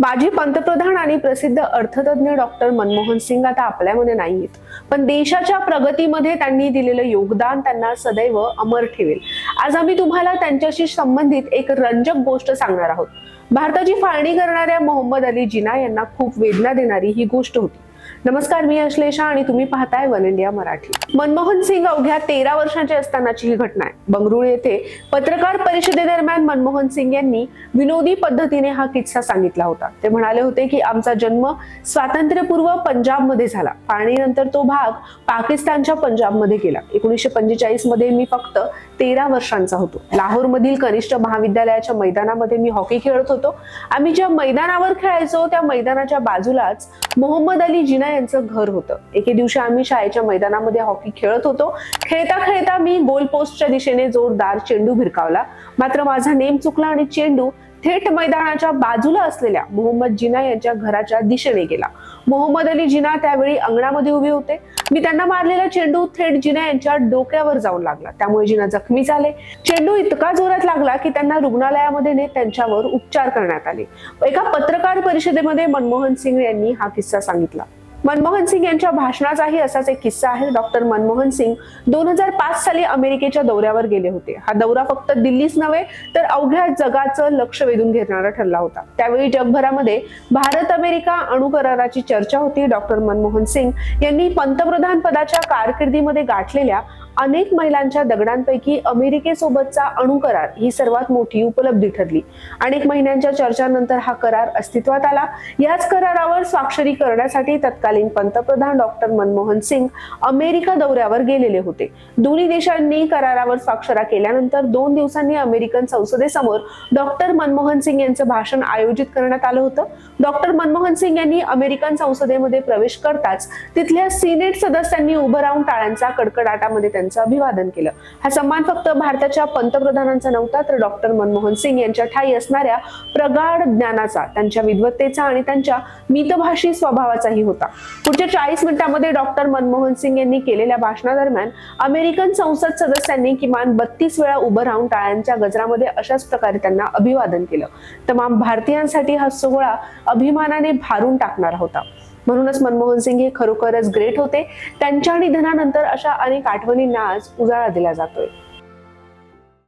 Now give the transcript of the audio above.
माजी पंतप्रधान आणि प्रसिद्ध अर्थतज्ञ डॉक्टर मनमोहन सिंग आता आपल्यामध्ये नाहीयेत. पण देशाच्या प्रगतीमध्ये त्यांनी दिलेलं योगदान त्यांना सदैव अमर ठेवेल. आज आम्ही तुम्हाला त्यांच्याशी संबंधित एक रंजक गोष्ट सांगणार आहोत. भारताची फाळणी करणाऱ्या मोहम्मद अली जिना यांना खूप वेदना देणारी ही गोष्ट होती. नमस्कार मी अश्लेषा आणि तुम्ही पाहताय वन इंडिया मराठी. मनमोहन सिंग अवघ्या तेरा वर्षांचे असतानाची ही घटना आहे. बंगळुरू येथे पत्रकार परिषदेदरम्यान मनमोहन सिंग यांनी विनोदी पद्धतीने हा किस्सा सांगितला होता. ते म्हणाले होते की आमचा जन्म स्वातंत्र्यपूर्व पंजाबमध्ये झाला. फाळणीनंतर तो भाग पाकिस्तानच्या पंजाबमध्ये गेला. एकोणीसशे पंचेचाळीसमध्ये मी फक्त तेरा वर्षांचा होतो. लाहोरमधील कनिष्ठ महाविद्यालयाच्या मैदानामध्ये मी हॉकी खेळत होतो. आम्ही ज्या मैदानावर खेळायचो त्या मैदानाच्या बाजूलाच मोहम्मद अली जिना यांचं घर होतं. एके दिवशी आम्ही शाळेच्या मैदानामध्ये हॉकी खेळत होतो. खेळता खेळता मी गोल पोस्टच्या दिशेने जोरदार चेंडू भिरकावला. मात्र माझा नेम चुकला आणि चेंडू थेट मैदानाच्या बाजूला असलेल्या मोहम्मद जिना यांच्या घराच्या दिशेने गेला. मोहम्मद अली जिना त्यावेळी अंगणामध्ये उभे होते. मी त्यांना मारलेला चेंडू थेट जिना यांच्या डोक्यावर जाऊन लागला. त्यामुळे जिना जखमी झाले. चेंडू इतका जोरात लागला की त्यांना रुग्णालयामध्ये नेत त्यांच्यावर उपचार करण्यात आले. एका पत्रकार परिषदेमध्ये मनमोहन सिंग यांनी हा किस्सा सांगितला. मनमोहन सिंग यांच्या भाषणाचाही असाच एक किस्सा आहे. डॉक्टर मनमोहन सिंग दोन हजार पाच साली अमेरिकेच्या दौऱ्यावर गेले होते. हा दौरा फक्त दिल्लीच नव्हे तर अवघ्या जगाचं लक्ष वेधून घेणारा ठरला होता. त्यावेळी जगभरामध्ये भारत अमेरिका अणुकराराची चर्चा होती. डॉक्टर मनमोहन सिंग यांनी पंतप्रधान पदाच्या कारकिर्दीमध्ये गाठलेल्या अनेक महिलांच्या दगडांपैकी अमेरिकेसोबतचा अणु करार ही सर्वात मोठी उपलब्धी ठरली. अनेक महिन्यांच्या चर्चानंतर हा करार अस्तित्वात आला. याच करारावर स्वाक्षरी करण्यासाठी तत्कालीन पंतप्रधान डॉक्टर मनमोहन सिंग अमेरिका दौऱ्यावर गेलेले होते. दोन्ही देशांनी करारावर स्वाक्षरा केल्यानंतर दोन दिवसांनी अमेरिकन संसदेसमोर डॉक्टर मनमोहन सिंग यांचं भाषण आयोजित करण्यात आलं होतं. डॉक्टर मनमोहन सिंग यांनी अमेरिकन संसदेमध्ये प्रवेश करताच तिथल्या सिनेट सदस्यांनी उभं राहून टाळ्यांचा कडकडाटामध्ये त्यांचं अभिवादन केलं. हा सन्मान फक्त भारताच्या पंतप्रधानांचा नव्हता तर डॉक्टर मनमोहन सिंग यांच्या ठाई असणाऱ्या प्रगाढ ज्ञानाचा त्यांच्या विद्वत्तेचा आणि त्यांच्या मितभाषी स्वभावाचाही होता. पुढच्या चाळीस मिनिटांमध्ये डॉक्टर मनमोहन सिंग यांनी केलेल्या भाषणादरम्यान अमेरिकन संसद सदस्यांनी किमान बत्तीस वेळा उभं राहून टाळ्यांच्या गजरामध्ये अशाच प्रकारे त्यांना अभिवादन केलं. तमाम भारतीयांसाठी हा सोहळा अभिमानाने भारून टाकणारा होता. म्हणूनच मनमोहन सिंग हे खरोखरच ग्रेट होते. त्यांच्या निधनानंतर अशा अनेक आठवणींना आज उजाळा दिला जातोय.